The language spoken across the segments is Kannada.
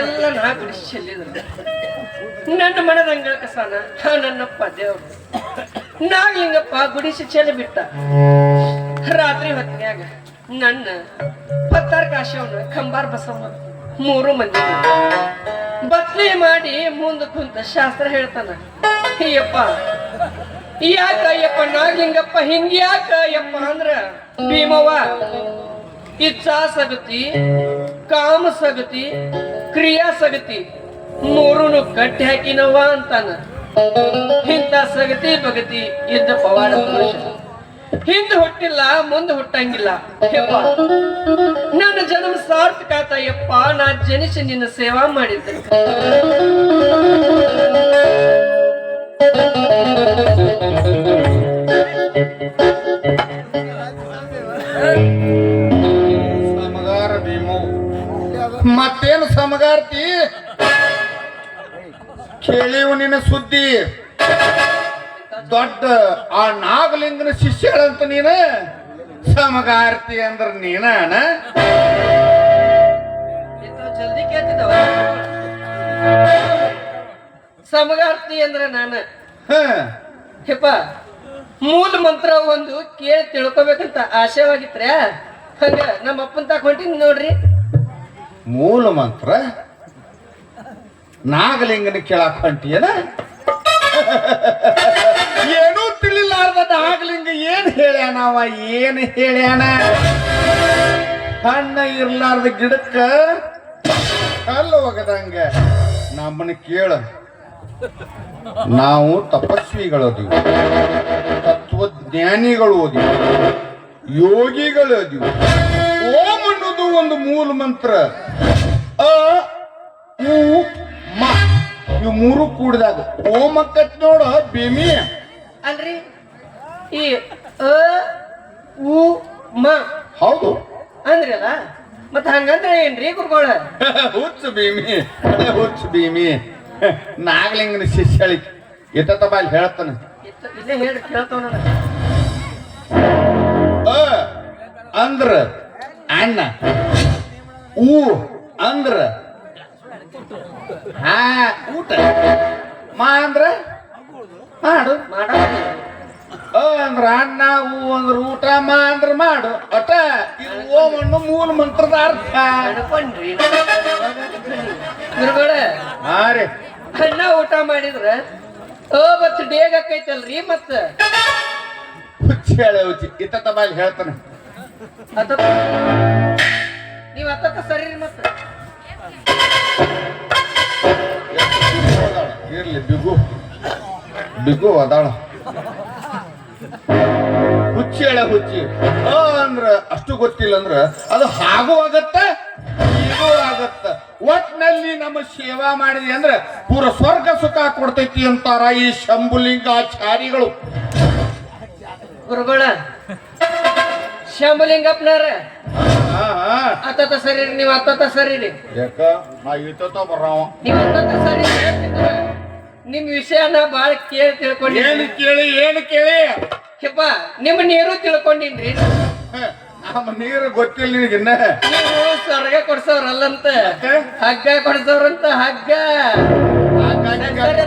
ಎಲ್ಲ ನಾ ಗುಡಿಸಿ ಚೆಲ್ಲಿದ್ರು. ನನ್ನ ಮನದಂಗಳ ಕಸಾನ ನನ್ನಪ್ಪ ದೇವ್ರು. ನಾಗಲಿಂಗಪ್ಪ ಗುಡಿಸಿ ಚೆಲ್ಲಿ ಬಿಟ್ಟ ರಾತ್ರಿ ಹೊತ್ತಿನ್ಯಾಗ ನನ್ನ ಪತ್ತಾರ ಕಾಶವನ ಕಂಬಾರ್ ಬಸವ ಮೂರು ಮಂದಿ. ಬತ್ಲಿ ಮಾಡಿ ಮುಂದೆ ಕುಂತ ಶಾಸ್ತ್ರ ಹೇಳ್ತಾನ. ಅಯ್ಯಪ್ಪ ಯಾಕ ಅಯ್ಯಪ್ಪ ನಾಗಲಿಂಗಪ್ಪ ಹಿಂಗ್ಯಾಕ ಅಯ್ಯಪ್ಪ ಅಂದ್ರ ಭೀಮವ್ವ. ಇಚ್ಛಾ ಸಗತಿ, ಕಾಮ ಸಗತಿ, ಕ್ರಿಯಾ ಸಗತಿ, ಮೂರುನು ಕಟ್ಟಿ ಹಾಕಿನವ ಅಂತಾನ. ಇಂಥ ಸಗತಿ ಬಗತಿ ಇದ್ದ ಪವಾಡ ಪುರುಷ ಹಿಂದೆ ಹುಟ್ಟಿಲ್ಲ, ಮುಂದೆ ಹುಟ್ಟಂಗಿಲ್ಲ. ನನ್ನ ಜನ್ಮ ಸಾರ್ಥಕ ಆತಯ್ಯಪ್ಪ ನಾ ಜನಿಸಿ ನಿನ್ನ ಸೇವಾ ಮಾಡಿದ್ದೆ. ಸಮಗಾರ ನಿನ್ನ ಸುದ್ದಿ. ದೊಡ್ಡ ಆ ನಾಗಲಿಂಗನ ಶಿಷ್ಯಳಂತ ನೀನ? ಸಮಗಾರ್ತಿ ಅಂದ್ರ ನೀನ ಜಲ್ದಿ ಕೇಳ್ತಿದ್ದವ? ಸಮಗಾರ್ತಿ ಅಂದ್ರೆ ನಾನು. ಯಪ್ಪ ಮೂಲ ಮಂತ್ರ ಒಂದು ಕೇಳಿ ತಿಳ್ಕೊಬೇಕಂತ ಆಶಯವಾಗಿತ್ರ ಹಂಗ ನಮ್ಮ ಅಪ್ಪನ ತಾಕ ಹೊಂಟಿನಿ ನೋಡ್ರಿ. ಮೂಲ ಮಂತ್ರ? ನಾಗಲಿಂಗನ ಕೇಳಾಕ್ ಹೊಂಟಿಯನ? ಏನೂ ತಿಳಿಲಾರ್ದ ನಾಗಲಿಂಗ ಏನ್ ಹೇಳ್ಯಾನ ಅವ? ಏನ್ ಹೇಳ್ಯಾನ? ಹಣ್ಣ ಇರ್ಲಾರ್ದ ಗಿಡಕ್ಕ ಕಲ್ಲು ಹೋಗದಂಗ ನಮ್ಮನ್ನ ಕೇಳ. ನಾವು ತಪಸ್ವಿಗಳದೀವಿ ತತ್ವಜ್ಞಾನಿಗಳು ಓದಿವಿ ಯೋಗಿಗಳು ಅದೀವಿ. ಓಂ ಅನ್ನೋದು ಒಂದು ಮೂಲ ಮಂತ್ರ. ಅ ಮ ಇವು ಮೂರು ಕೂಡಿದಾಗ ಓಮಕ್ಕತ್ ನೋಡ ಬೇಮಿ ಅಲ್ರಿ? ಈ ಅ ಉ ಮ. ಹೌದು. ಅಂದ್ರಲ್ಲ? ಮತ್ ಹಂಗಂದ್ರೆ ಏನ್ರಿ ಗುರುಗಳ? ಹುಚ್ಚು ಭೀಮಿ ಅದೇ ಹುಚ್ಚು ಭೀಮಿ. ನಾಗಲಿಂಗನ ಶಿಷ್ಯಳಿ ಎತ್ತ ಬಾಲ್ ಹೇಳ್ತಾನೆ. ಇಲ್ಲೇ ಹೇಳಿ ಕೇಳ್ತಾವ ಅಂದ್ರ ಅಣ್ಣ. ಊ ಅಂದ್ರ ಹಾ ಊಟ. ಮಾ ಅಂದ್ರ? ಮಾಡು ಮಾಡ. ಅ ಅಂದ್ರ ಅಣ್ಣ ಹೂ ಅಂದ್ರ ಊಟ ಮಾ ಅಂದ್ರ ಮಾಡು. ಅಟ ಇದು ಓಂ ಅನ್ನೋ ಮೂಲ ಮಂತ್ರದ ಅರ್ಥ. ಅನ್ಕೊಂಡ್ರಿ ಗುರುಗಳ ಹಾ ರೀ. ಅನ್ನ ಊಟ ಮಾಡಿದ್ರ ಓ ಮತ್ ಬೇಗ ಆಕೈತಲ್ರಿ ಮತ್ತ. ಹುಚ್ಚಿ ಹೇಳ ಹುಚ್ಚಿ. ಇತ್ತ ತಮ್ಮ ಹೇಳ್ತಾನೆ. ಅತ್ತ ನೀವ್ ಅತ್ತ ಸರಿ ಮತ್ತ. ಇರ್ಲಿ ಬಿಗು. ಬಿಗು ಅದಾಳ. ಹುಚ್ಚಿ ಹೇಳ ಹುಚ್ಚಿ. ಅಂದ್ರ ಅಷ್ಟು ಗೊತ್ತಿಲ್ಲ ಅಂದ್ರ ಅದು ಹಾಗೂ ಆಗತ್ತ ಹೀಗೂ ಆಗತ್ತ. ಒಟ್ನಲ್ಲಿ ನಮ್ಮ ಸೇವಾ ಮಾಡಿದ್ವಿ ಅಂದ್ರ ಪೂರ ಸ್ವರ್ಗ ಸುಖ ಕೊಡ್ತೈತಿ ಅಂತಾರ ಈ ಶಂಭುಲಿಂಗಾಚಾರಿಗಳು. ಗುರುಗಳ ಹಾ ಅತ್ತ ಸರಿ ನೀವ್ ಅತ್ತ ಸರಿ ರೀ ಯಾಕ? ನಾ ಇತ್ತ ಬರಾವ ನೀವ್ ಅತ್ತ ಸರಿ ನಿಮ್ ಬಾಳ ಕೇಳಿ ತಿಳ್ಕೊಂಡಿ ಏನು ಕೇಳಿ ಏನು ಕೇಳಿ? ಯಪ್ಪ ನಿಮ್ಮ ನೀರು ತಿಳ್ಕೊಂಡಿನ್ರಿ ನಮ್ಮ ನೀರು ಗೊತ್ತಿಲ್ಲ ನಿನಗಿನ್ನ ನೀವು ಸ್ವರ್ಗ ಕೊಡ್ಸವ್ರಲ್ಲಂತ? ಹಗ್ಗ ಕೊಡ್ಸವ್ರಂತ ಹಗ್ಗ.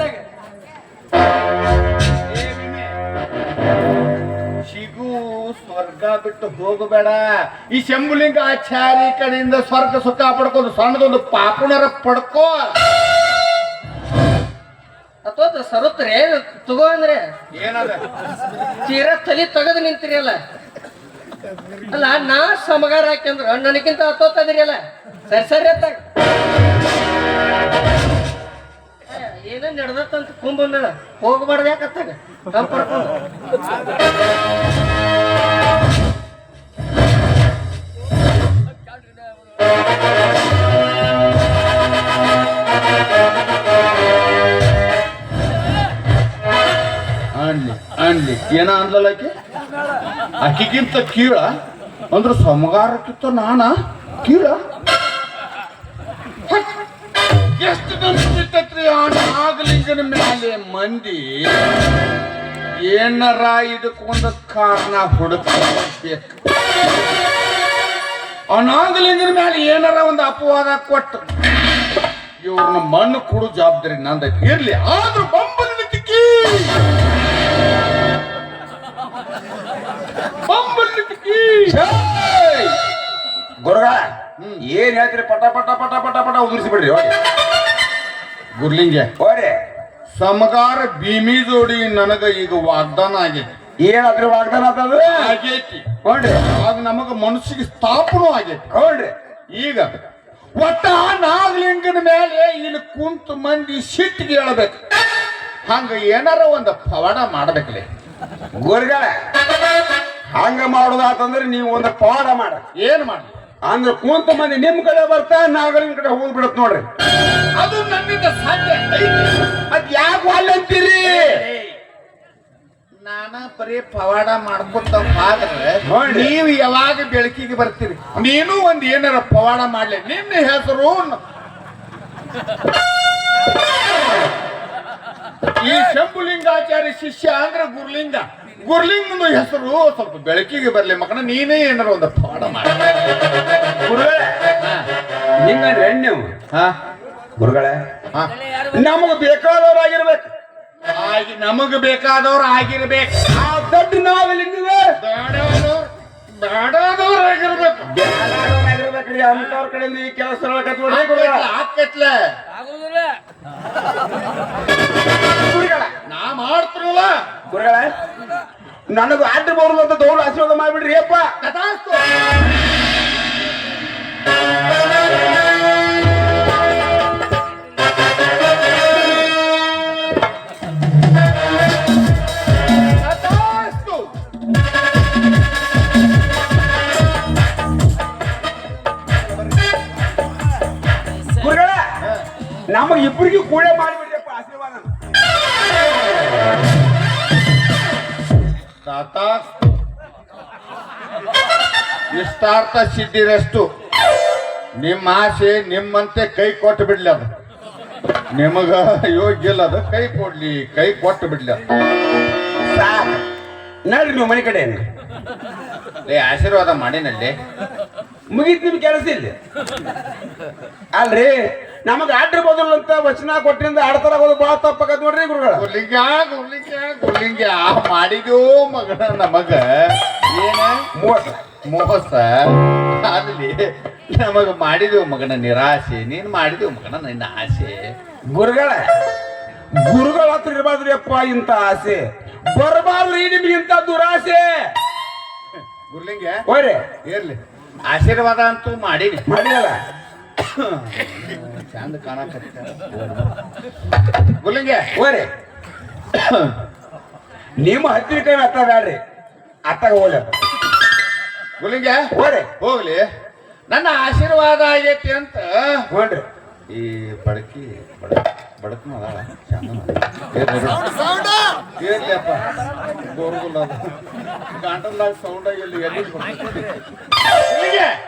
ಸರಿ. ಶಿಗು ಸ್ವರ್ಗ ಬಿಟ್ಟು ಹೋಗಬೇಡ. ಈ ಶಂಭುಲಿಂಗ ಆಚಾರಿ ಕಡೆಯಿಂದ ಸ್ವರ್ಗ ಸುಖ ಪಡ್ಕೊಂಡು ಸಣ್ಣದೊಂದು ಪಾಪುಣರ ಪಡ್ಕೋ. ಅಥೋತ್ ಸರುತ್ರೆ ತಗೋ ಅಂದ್ರೆ ಏನದ? ತೀರಾ ತಲಿ ತೆಗೆದು ನಿಂತಿರಿ ಅಲ್ಲ ಅಲ್ಲ ನಾ ಸಮಗಾರ ಹಾಕ್ಯಂದ್ರ ನನಗಿಂತ ಹತ್ತೋತದಿರಿ ಅಲ್ಲ ಸರಿ ಸರಿ ಅತ್ತಾಗ ಏನ ನಡೆದತ್ತಂತ ಕುಂಭ ಮೇಳ ಹೋಗ್ಬಾರ್ದು ಯಾಕತ್ತಾಗ? ತಂಪ್ ಅನ್ಲಿ ಅಕ್ಕಿಗಿಂತ ಕೀಳ? ಅಂದ್ರ ಸಮಗಾರಕ್ಕಿಂತ ನಾನ? ಕೀಳ? ಎಷ್ಟು ನಂಬಿತೈತ್ರಿ ಆ ನಾಗಲಿಂಗನ ಮೇಲೆ ಮಂದಿ? ಏನಾರ ಇದಕ್ಕೊಂದು ಕಾರಣ ಹುಡುಕಬೇಕು. ಅನಾಗಲಿಂಗನ ನಾಗಲಿಂಗನ ಮೇಲೆ ಏನಾರ ಒಂದು ಅಪವಾದ ಕೊಟ್ಟು, ಇವ್ರನ್ನ ಮಣ್ಣು ಕೊಡು ಜವಾಬ್ದಾರಿ ನಂದೈತಿ. ಇರ್ಲಿ, ಆದ್ರೂ ಬಂಬಲ್ ತಿಕ್ಕಿ ಗುರುಗಳ ಹ್ಮ್. ಏನ್ ಹೇಳ್ತೀರಿ? ಪಟ ಪಟ ಪಟ ಪಟ ಪಟ ಉದುರಿಸಿ ಬಿಡ್ರಿ ಗುರ್ಲಿಂಗೆ ಹೋರಿ ಸಮಗಾರ ಭೀಮಿ ಜೋಡಿ ನನಗ ಈಗ ವಾಗ್ದಾನ ಆಗೈತಿ. ಏನಾದ್ರೂ ವಾಗ್ದಾನ ಆತದ ಆಗೈತಿ. ಹೋಗ್ರಿ. ಆಗ ನಮಗ ಮನಸ್ಸಿಗೆ ಸ್ಥಾಪನೂ ಆಗೈತಿ. ಹೋಗ್ರಿ. ಈಗ ಒಟ್ಟ ನಾಗಲಿಂಗನ ಮೇಲೆ ಇಲ್ಲಿ ಕುಂತು ಮಂದಿ ಸಿಟ್ಟಿಗೆ ಹೇಳ್ಬೇಕು ಹಂಗ ಏನಾರ ಒಂದು ಪವಾಡ ಮಾಡ್ಬೇಕಲೆ. ಗುರುಗಳ ಹಂಗ ಮಾಡೋದಾತಂದ್ರೆ ನೀವು ಒಂದು ಪವಾಡ ಮಾಡ. ಏನ್ ಮಾಡಿ ಅಂದ್ರೆ ಕುಂತ ಮಂದಿ ನಿಮ್ ಕಡೆ ಬರ್ತಾ ನಾಗರಿನ ಕಡೆ ಹೋಗಿ ಬಿಡತ್ ನೋಡ್ರಿ. ಅದು ನನ್ನಿಂದ ಸಾಧ್ಯ ಮತ್ ಯಾಕೆ ಅಲ್ಲಂತೀರಿ ನಾನಾ ಬರೀ ಪವಾಡ ಮಾಡ್ಕೊತ ನೀವ್. ನೀವು ಯಾವಾಗ ಬೆಳಕಿಗೆ ಬರ್ತೀರಿ? ನೀನು ಒಂದ್ ಏನಾರ ಪವಾಡ ಮಾಡ್ಲಿ. ನಿನ್ನ ಹೆಸರು ಈ ಶಂಭುಲಿಂಗಾಚಾರ್ಯ ಶಿಷ್ಯ ಅಂದ್ರೆ ಗುರುಲಿಂಗ. ಗುರುಲಿಂಗನ ಹೆಸರು ಸ್ವಲ್ಪ ಬೆಳಕಿಗೆ ಬರ್ಲಿ ಮಕ್ಕಳ ನೀನೇ ಏನಾರ ಒಂದು ಪಾಠ ಮಾಡಿ. ಗುರುಗಳೇ ಹಿಂಗಂದ್ರೆ ನೀವು ಹಾ? ಗುರುಗಳೇ ನಮಗ್ ಬೇಕಾದವರಾಗಿರ್ಬೇಕು ನಮಗ್ ಬೇಕಾದವ್ರು ಆಗಿರ್ಬೇಕು. ಆ ದೊಡ್ಡ ಬೇಡಾದವ್ರಾಗಿರ್ಬೇಕು ಬೇಡಾದವರಾಗಿರ್ಬೇಕ್ರಿ ಅಂತವ್ರ ಕಡೆಯಿಂದ ಈ ಕೆಲಸ ಗುರುಗಳ ನಾ ಮಾಡ್ತಿರಲ್ಲ. ಗುರುಗಳ ನನಗೆ ಆಟ ಬರ್ಲಂತ ಅಂತ ದೌಡ ಆಶೀರ್ವಾದ ಮಾಡ್ಬಿಡ್ರಿ ಅಪ್ಪ. ಕಥಾಸ್ತು. ಇಷ್ಟಾರ್ಥ ಸಿದ್ಧಿರಷ್ಟು. ನಿಮ್ಮ ಆಸೆ ನಿಮ್ಮಂತೆ ಕೈ ಕೊಟ್ಟು ಬಿಡ್ಲಿ ಅದು. ನಿಮಗ ಯೋಗ್ಯ ಇಲ್ಲ ಅದು. ಕೈ ಕೊಡ್ಲಿ ಕೈ ಕೊಟ್ಟು ಬಿಡ್ಲಿ ಅದು. ನಡ್ರಿ ನೀವು ಮನೆ ಕಡೆ ಏ ಆಶೀರ್ವಾದ ಮಾಡಿನಲ್ಲಿ. ಮುಗೀತು ನಿಮ್ ಕೆಲಸ ಇಲ್ಲಿ. ಅಲ್ರಿ ನಮಗ್ ಆಡ್ರಿ ಬದಲು ಅಂತ ವಚನ ಕೊಟ್ಟಿಂದ ಆಡ್ತಾರ ಹೋದ್ ಬಹಳ ತಪ್ಪಾಗತ್ ನೋಡ್ರಿ ಗುರುಗಳ. ಗುರ್ಲಿಂಗ ಗುರ್ಲಿಂಗ ಮಾಡಿದ್ಯೋ ಮಗಳ ನಮಗ ಏನ? ಮೋಸ. ಮೋಸ. ಅಲ್ಲಿ ನಮಗ ಮಾಡಿದೆವು ಮಗನ ನಿರಾಸೆ ನೀನ್ ಮಾಡಿದೆವು ಮಗನ ನಿನ್ನ ಆಸೆ ಗುರುಗಳ ಗುರುಗಳ ಹತ್ರ ಇರಬಾರ್ದ್ರಿ ಅಪ್ಪ ಇಂತ ಆಸೆ. ಬರಬಾರ್ದ್ರಿ ನಿಮ್ಗೆ ಇಂತ ದುರಾಸೆ ಗುರ್ಲಿಂಗ ಹೋರಿ ಇರ್ಲಿ. ಆಶೀರ್ವಾದ ಅಂತೂ ಮಾಡೀನಿ. ಮಾಡಿರಲ್ಲ ಚಂದ ಕಾಣಕತ್ತ. ಗುರ್ಲಿಂಗ ಹೋರಿ ನಿಮ್ಮ ಹತ್ತಿರ ಕೈ ಅತ್ತ ಬ್ಯಾಡ್ರಿ ಅತ್ತಾಗ ಹೋಗ್ಲಿ ಗುಲಿಂಗ ಹೋರಿ ಹೋಗ್ಲಿ. ನನ್ನ ಆಶೀರ್ವಾದ ಆಗೈತಿ ಅಂತ. ಹೋಗ್ರಿ. ಈ ಬಡಕಿ ಬಡ ಬಡಕನ ಅದಾಳ. ಗಂಟಲ್ದಾಗ ಸೌಂಡ್ ಇಲ್ಲಿ ಎಲ್ಲಿ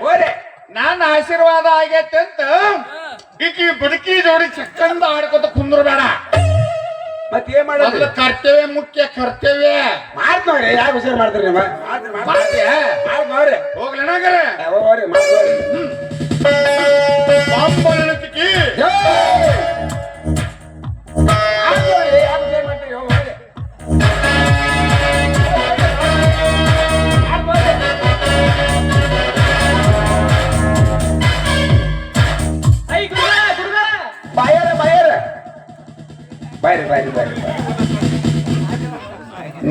ಹೋರಿ ನನ್ನ ಆಶೀರ್ವಾದ ಆಗೈತೆ ಅಂತ. ಈಕಿ ಬದುಕಿ ಜೋಡಿ ಚಕ್ಕಂದ ಆಡ್ಕೊತ ಕುಂದ್ರ ಬೇಡ ಮತ್ ಏನ್ ಮಾಡೋದು ಮೊದಲು ಕರ್ತವ್ಯ ಮುಖ್ಯ ಕರ್ತವ್ಯ. ಮಾಡ್ತ ನೋಡ್ರಿ ಯಾವ ವಿಚಾರ ಮಾಡ್ತೀರಿ ನಿಮ್ಮ ಮಾಡ್ತೀಯ? ಮಾಡ್ತ ನೋಡ್ರಿ. ಹೋಗ್ಲನಾಗರ ಹೋಗ್ರಿ ನೋಡ್ರಿ.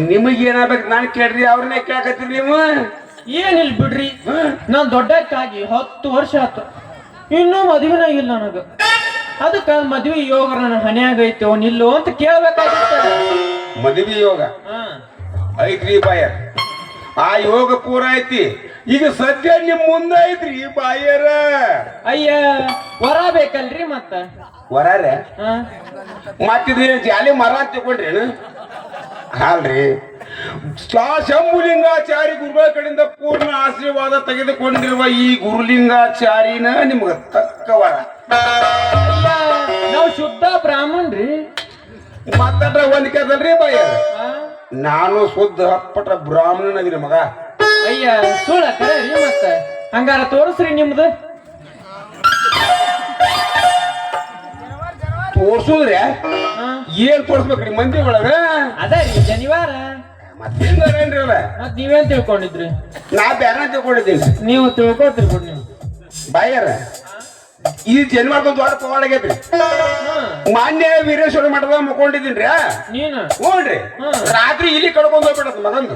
ನಿಮಗೆ ಏನಾಗ್ಬೇಕು ನಾನು ಕೇಳ್ರಿ ಅವ್ರನ್ನೇ ಕೇಳಕತ್ತೀರಿ ನೀವು. ಏನಿಲ್ಲ ಬಿಡ್ರಿ? ನಾನ್ ದೊಡ್ಡಕ್ಕಾಗಿ ಹತ್ತು ವರ್ಷ ಆತು ಇನ್ನೂ ಮದುವೆನ ಇಲ್ಲ ನನಗ. ಅದಕ್ಕ ಮದ್ವಿ ಯೋಗ ನನ್ನ ಹನಿಯಾಗೈತೋ ನಿಲ್ಲೋ ಅಂತ ಕೇಳ್ಬೇಕಾಗಿತ್ತ. ಮದುವೆ ಯೋಗ? ಐತ್ರಿ ಬಾಯರ್ ಆ ಯೋಗ ಪೂರ ಐತಿ. ಈಗ ಸದ್ಯ ನಿಮ್ ಮುಂದೆ ಐತ್ರಿ ಬಾಯರ. ಅಯ್ಯ ವರ ಬೇಕಲ್ರಿ ಮತ್ತ? ವರಾರ? ಹಾ. ಮತ್ತಿದ್ರಿ ಜಾಲಿ ಮರ ಅಂತ ಅಲ್ರಿ ಶಂಭುಲಿಂಗಾಚಾರಿ ಗುರುಗಳ ಕಡೆಯಿಂದ ಪೂರ್ಣ ಆಶೀರ್ವಾದ ತೆಗೆದುಕೊಂಡಿರುವ ಈ ಗುರುಲಿಂಗಾಚಾರಿನ ನಿಮ್ಗೆ ತಕ್ಕ ವರ. ಅಯ್ಯ ನಾವು ಶುದ್ಧ ಬ್ರಾಹ್ಮಣ್ರಿ. ರೀ ಒಂದಿಕೆ ಅದಲ್ರಿ ಬಯ ಹಾ? ನಾನು ಶುದ್ಧ ಹಪ್ಪಟ ಬ್ರಾಹ್ಮಣನಾಗಿರಿ ಮಗ. ಅಯ್ಯ ಸುಳ್ಳ ಕರೆ ರೀ ಮತ್ತ. ಹಂಗಾರ ತೋರಿಸ್ರಿ ನಿಮ್ದು. ತೋರ್ಸುದ್ರೆ ಏನ್ ತೋರ್ಸ್ಬೇಕ್ರಿ ಮಂದಿ ಒಳಗ ಅದೇ ರೀ ಶನಿವಾರ. ಮತ್ತೇನ್ರಿ ಅಲ್ಲ ಮತ್ ನೀವೇನ್ ತಿಳ್ಕೊಂಡಿದ್ರಿ? ನಾ ಬೇರೆ ತಿಳ್ಕೊಂಡಿದ್ದೀನಿ? ನೀವು ತಿಳ್ಕೊತೀರಿ ಬಿಡ್ ನೀವು. ಬಾಯ್ಯಾರ ಈ ಜನ್ಮಕ್ಕೊಂದು ದ್ವಾರ ತಗೊಳಗೈತ್ರಿ ಮಾನ್ಯ ವೀರೇಶ್ವರ ಮಠದ ಮುಕೊಂಡಿದ್ದೀನ್ರಿ ನೀನು? ಹ್ಞೂನ್ರಿ. ರಾತ್ರಿ ಇಲ್ಲಿ ಕಳ್ಕೊಂಡು ಹೋಗ್ಬಿಡತ್ ಮಗಂದು.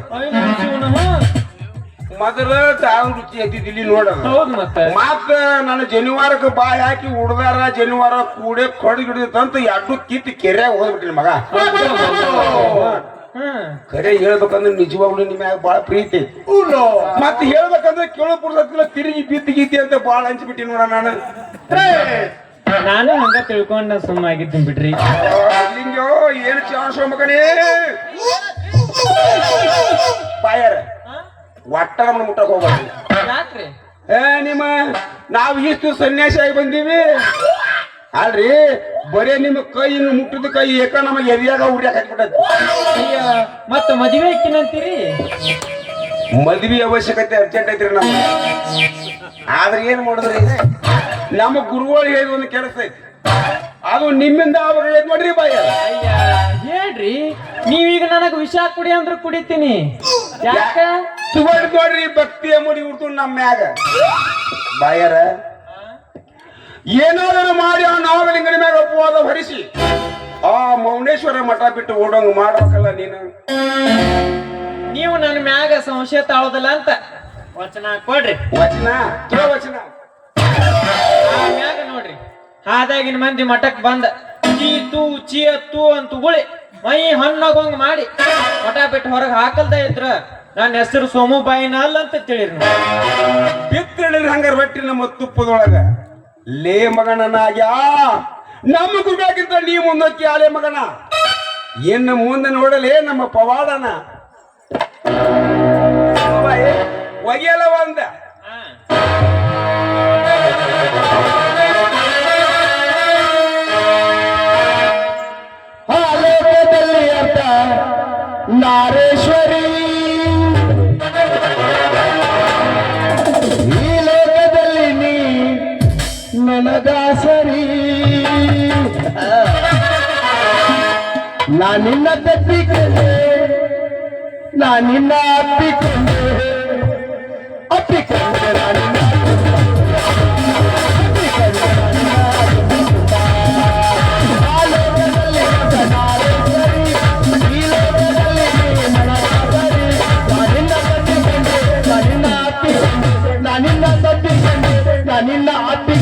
ಮೊದಲ ತಾವ್ ರುಚಿ ಇಲ್ಲಿ ನೋಡ. ಹೌದ್ ಮತ್ತೆ. ಮತ್ತ ನಾನು ಜನಿವಾರಕ್ಕೆ ಬಾಯಿ ಹಾಕಿ ಹುಡ್ದಾರ ಜನಿವಾರ ಕೂಡೆ ಕೊಡ ಹಿಡಿದಂತ ಎರಡು ಕಿತ್ತು ಕೆರೆಯಾಗ ಹೋದ್ಬಿಟ್ಟಿನ ಮಗ. ಕರೆ ಹೇಳ್ಬೇಕಂದ್ರೆ ನಿಜವಾಗ್ಲೂ ನಿಮ್ಯಾಗ ಬಾಳ ಪ್ರೀತಿ ಮತ್ತೆ ಹೇಳ್ಬೇಕಂದ್ರೆ ಕೇಳೋ ಪುರುಷತ್ತಿಲ್ಲ ತಿರುಗಿ ಬಿದ್ದು ಗೀತಿ ಅಂತ ಬಾಳ ಹಂಚ್ಬಿಟ್ಟಿ ನೋಡ ನಾನು. ನಾನು ಹಂಗ ತಿಳ್ಕೊಂಡ ಸುಮ್ಮಾಗಿದ್ದೀನಿ ಬಿಡ್ರಿ. ಏನು ಚಾನ್ಸ್ ಮಗನೇ? ಬಾಯಾರ. ಒಟ್ಟ ನಮ್ಮನ್ನ ಮುಟ್ಟಕ್ ಹೋಗ್ಬಾರ್ದು ಯಾಕ್ರಿ? ಏ ನಿಮ್ಮ ನಾವು ಇಷ್ಟು ಸನ್ಯಾಸಿ ಆಗಿ ಬಂದೀವಿ. ಅಲ್ರಿ ಬರೇ ನಿಮ್ಮ ಕೈ ಮುಟ್ಟಿದ ಕೈ ಏಕ ನಮಗೆ ಎರಿಯಾಗ ಉರಿಯಾಕ ಹಾಕ್ಬಿಟ್ಟೈತಿ. ಅಯ್ಯ ಮತ್ತ ಮದುವೆ ಇಕ್ಕಿನಂತೀರಿ ಮದ್ವಿ ಅವಶ್ಯಕತೆ ಅರ್ಜೆಂಟ್ ಐತ್ರಿ ನಮ್ಗೆ. ಆದ್ರೆ ಏನ್ ಮಾಡಿದ್ರಿ? ನಮ್ಮ ಗುರುಗಳು ಹೇಳಿದ ಒಂದು ಕೆಲಸ ಐತಿ. ಅದು ನಿಮ್ಮಿಂದ ಅವ್ರು ಹೇಳಿದ್ ಮಾಡ್ರಿ ಬಾಯ. ಅಯ್ಯ ಹೇಳ್ರಿ ನೀವೀಗ ನನಗ ವಿಷ ಕುಡಿ ಅಂದ್ರೆ ಕುಡಿತೀನಿ. ಯಾಕ? ತಗೊಂಡ್ ನೋಡ್ರಿ ಭಕ್ತಿಯ ಮುಡಿ ಉಡ್ತು ನಮ್ಮ ಮ್ಯಾಗ. ಬಾಯರ ಏನಾದರೂ ಮಾಡಿ ಆ ನಾವಲಿಂಗನ ಮ್ಯಾಗ ಅಪವಾದ ಹೊರಿಸಿ ಆ ಮೌನೇಶ್ವರ ಮಠ ಬಿಟ್ಟು ಓಡಂಗ್ ಮಾಡ್ಬೇಕಲ್ಲ ನೀನು? ನೀವು ನನ್ನ ಮ್ಯಾಗ ಸಂಶಯ ತಾಳೋದಲ್ಲ ಅಂತ. ವಚನ ಕೊಡ್ರಿ. ವಚನ? ವಚನ. ಆ ಮ್ಯಾಗ ನೋಡ್ರಿ. ಹಾದಾಗಿನ ಮಂದಿ ಮಠಕ್ ಬಂದ ಚೀತು ಚಿಯತ್ತು ಚೀ ಅಂತ ಉಗುಳಿ. ಮೈ ಹಣ್ಣಗೊಂಗ್ ಮಾಡಿ ಪಟ ಬಿಟ್ಟು ಹೊರಗೆ ಹಾಕಲ್ದ ಇದ್ರ ನನ್ನ ಹೆಸರು ಸೋಮುಬಾಯಿನ ಅಲ್ಲ ಅಂತ ತಿಳಿರಿ ಬಿತ್ತಿಳಿ ಹಂಗ ಹಂಗಾರ ಹೊಟ್ಟಿ ನಮ್ಮ ತುಪ್ಪದೊಳಗ. ಲೇ ಮಗನನಾಗ್ಯಾ ನಮ್ಮ ಗುರುಗಾಗಿಂತ ನೀ ಮುಂದಕ್ಕೆ ಆಲೇ ಮಗನ. ಏನು ಮುಂದೆ ನೋಡಲೇ ನಮ್ಮ ಪವಾಡನ. ಬಾಯಿ, ಒಗೆಯಲ ಒಂದ ನಾರೇಶ್ವರಿ ಈ ಲೋಕದಲ್ಲಿ ನೀ ನನಗಾಸರಿ ನಾ ನಿನ್ನ ತಪ್ಪಿಕೊಂಡೆ ನಾ ನಿನ್ನ ಅಪ್ಪಿಕೊಂಡೆ ಅಪ್ಪಿಕೊಂಡೆ. ಅಪ್ಪಿಕೊಂಡೆ ஆட்சி